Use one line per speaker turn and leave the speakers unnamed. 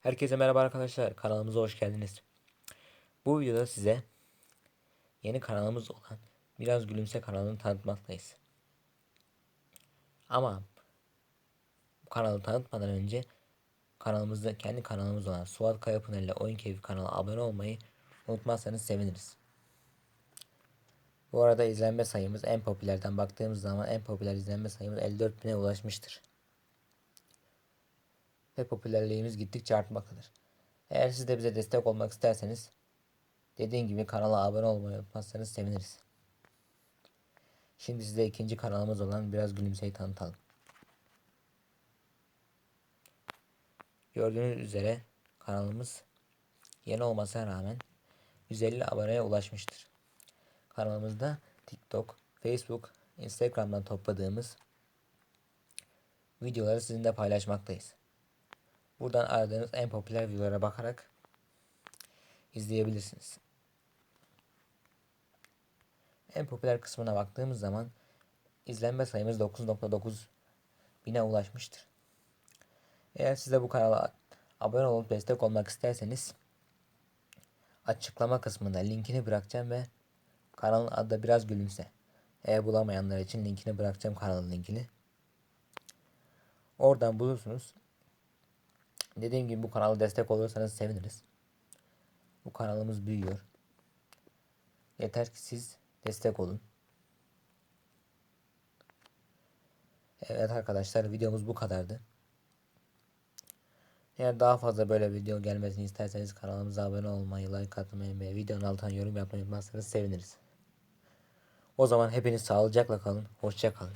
Herkese merhaba arkadaşlar. Kanalımıza hoş geldiniz. Bu videoda size yeni kanalımız olan Biraz Gülümse kanalını tanıtmaktayız. Ama bu kanalı tanıtmadan önce kanalımızda kendi kanalımız olan Suat Kayapınar ile Oyun Keyfi kanalına abone olmayı unutmazsanız seviniriz. Bu arada izlenme sayımız en popülerden baktığımız zaman en popüler izlenme sayımız 54 bine ulaşmıştır ve popülerliğimiz gittikçe artmaktadır. Eğer siz de bize destek olmak isterseniz dediğim gibi kanala abone olmayı unutmazsanız seviniriz. Şimdi size ikinci kanalımız olan Biraz Gülümseyi tanıtalım. Gördüğünüz üzere kanalımız yeni olmasına rağmen 150 aboneye ulaşmıştır. Kanalımızda TikTok, Facebook, Instagram'dan topladığımız videoları sizinle paylaşmaktayız. Buradan aradığınız en popüler videolara bakarak izleyebilirsiniz. En popüler kısmına baktığımız zaman izlenme sayımız 9.9 bine ulaşmıştır. Eğer siz de bu kanala abone olup destek olmak isterseniz açıklama kısmında linkini bırakacağım ve kanalın adı biraz gülümse. Eğer bulamayanlar için linkini bırakacağım kanalın linkini. Oradan bulursunuz. Dediğim gibi bu kanala destek olursanız seviniriz. Bu kanalımız büyüyor. Yeter ki siz destek olun. Evet arkadaşlar videomuz bu kadardı. Eğer daha fazla böyle video gelmesini isterseniz kanalımıza abone olmayı, like atmayı ve videonun altına yorum yapmayı unutmazsanız seviniriz. O zaman hepiniz sağlıcakla kalın. Hoşça kalın.